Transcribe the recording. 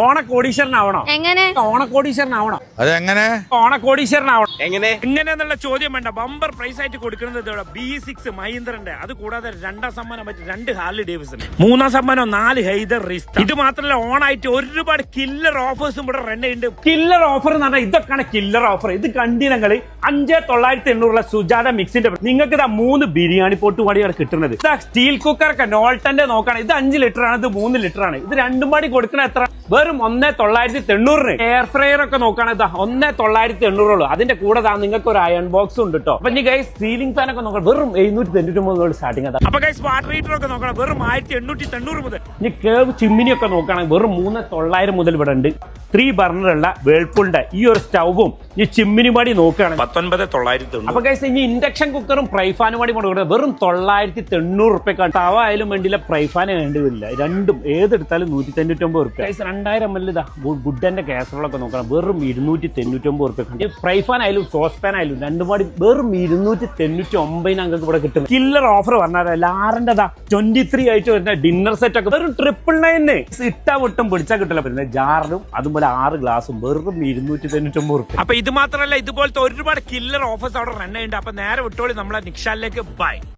ഓണക്കോടീശ്വരനാവണോ. എങ്ങനെ? ഓണക്കോടീശ്വരനാവണോ. അതെങ്ങനെ? ഓണക്കോടീശ്വരനാവണം. എങ്ങനെ? എന്നുള്ള ചോദ്യം വേണ്ട. ബമ്പർ പ്രൈസ് ആയിട്ട് കൊടുക്കുന്നത് ഇതോടെ ബി സിക്സ് മഹീന്ദ്രന്റെ. അത് കൂടാതെ രണ്ടാം സമ്മാനം പറ്റി രണ്ട് ഹാർലി ഡേവിസൺ മൂന്നാം സമ്മാനം നാല് ഹൈദർ റിസ്റ്റ് ഇത് മാത്രമല്ല ഓണായിട്ട് ഒരുപാട് കില്ലർ ഓഫേഴ്സും ഇവിടെ റൺ ഉണ്ട് കില്ലർ ഓഫർ എന്ന് പറഞ്ഞാൽ ഇതൊക്കെയാണ് കില്ലർ ഓഫർ ഇത് കണ്ടിനങ്ങൾ അഞ്ചേ തൊള്ളായിരത്തി എണ്ണൂറുള്ള സുജാത മിക്സിന്റെ നിങ്ങൾക്ക് ഇതാ മൂന്ന് ബിരിയാണി പൊട്ട് പാടിയാണ് കിട്ടുന്നത്. ഇതാ സ്റ്റീൽ കുക്കറൊക്കെ നോൾട്ടന്റെ നോക്കാണ്. ഇത് അഞ്ച് ലിറ്റർ ആണ് ഇത് മൂന്ന് ലിറ്റർ ആണ് ഇത് രണ്ടും പാടി കൊടുക്കണ എത്ര? വെറും ഒന്നേ തൊള്ളായിരത്തി തൊണ്ണൂറിന് എയർ ഫ്രയർ ഒക്കെ നോക്കുകയാണെങ്കിൽ ഇതാ ഒന്നേ തൊള്ളായിരത്തി എണ്ണൂറുള്ളൂ അതിന്റെ കൂടെ താ നിങ്ങൾക്ക് ഒരു അയൺ ബോക്സ് ഉണ്ട് കേട്ടോ അപ്പൊ ഇനി ഗൈസ് സീലിംഗ് ഫാൻ ഒക്കെ നോക്കണം. വെറും എഴുന്നൂറ്റി തൊണ്ണൂറ്റി ഒമ്പത് സ്റ്റാർട്ടിംഗ് അതാ അപ്പൊ ഗൈസ് വാട്ടർ ഹീറ്റർ ഒക്കെ നോക്കണം. വെറും ആയിരത്തി എണ്ണൂറ്റി തൊണ്ണൂറ് മുതൽ. ഇനി കേവ് ചിമ്മിനി ഒക്കെ നോക്കുകയാണെങ്കിൽ വെറും മൂന്ന് തൊള്ളായിരം മുതൽ ഇവിടെ ഉണ്ട്. ത്രീ ബർണറുള്ള വേൾപൂളിന്റെ ഈ ഒരു സ്റ്റൗവും ഈ ചിമ്മിനി പാടി നോക്കുകയാണെങ്കിൽ പത്തൊൻപത് തൊള്ളായിരത്തി അപ്പൊ ഗൈസ് ഇനി ഇൻഡക്ഷൻ കുക്കറും പ്രൈഫാനും കൂടി കൊടുക്കുന്നത് വെറും തൊള്ളായിരത്തി തൊണ്ണൂറ് റുപ്യക്കാണ്. തവ ആയാലും വേണ്ടിയില്ല പ്രൈഫാന് വേണ്ടി വരില്ല രണ്ടും ഏതെടുത്താലും നൂറ്റി തൊണ്ണൂറ്റി ഒമ്പത് റുപ്യ. രണ്ടായിരം എം എൽ ഇതാ ഗുഡന്റെ കാസറോളൊക്കെ നോക്കണം. വെറും ഇരുന്നൂറ്റി തൊണ്ണൂറ്റി ഒമ്പത് റുപ്യ ഫ്രൈഫാൻ ആയാലും സോസ് പാൻ ആയാലും രണ്ടും പാടി. വെറും ഇരുന്നൂറ്റി തൊണ്ണൂറ്റി ഒമ്പതിന് അങ്ങൾക്ക് ഇവിടെ കിട്ടും. കില്ലർ ഓഫർ പറഞ്ഞാൽ ലാറിന്റെതാ ട്വന്റി ത്രീ ആയിട്ട് വരുന്ന ഡിന്നർ സെറ്റ് ഒക്കെ വെറും ട്രിപ്പിൾ നയന് ഇട്ടാ വിട്ടും പിടിച്ചാൽ കിട്ടില്ല പിന്നെ ജാറിലും അതുപോലെ ആറ് ഗ്ലാസും വെറും ഇരുന്നൂറ്റി തൊണ്ണൂറ്റി ഒമ്പത് റുപ്യ അപ്പൊ ഇത് മാത്രമല്ല ഇതുപോലത്തെ ഒരുപാട് കില്ലർ ഓഫേഴ്സ് അവിടെ ചെയ്യുന്നുണ്ട്. അപ്പൊ നേരെ വിട്ടോളി നമ്മളെ നിക്ഷാലിലേക്ക്. ബൈ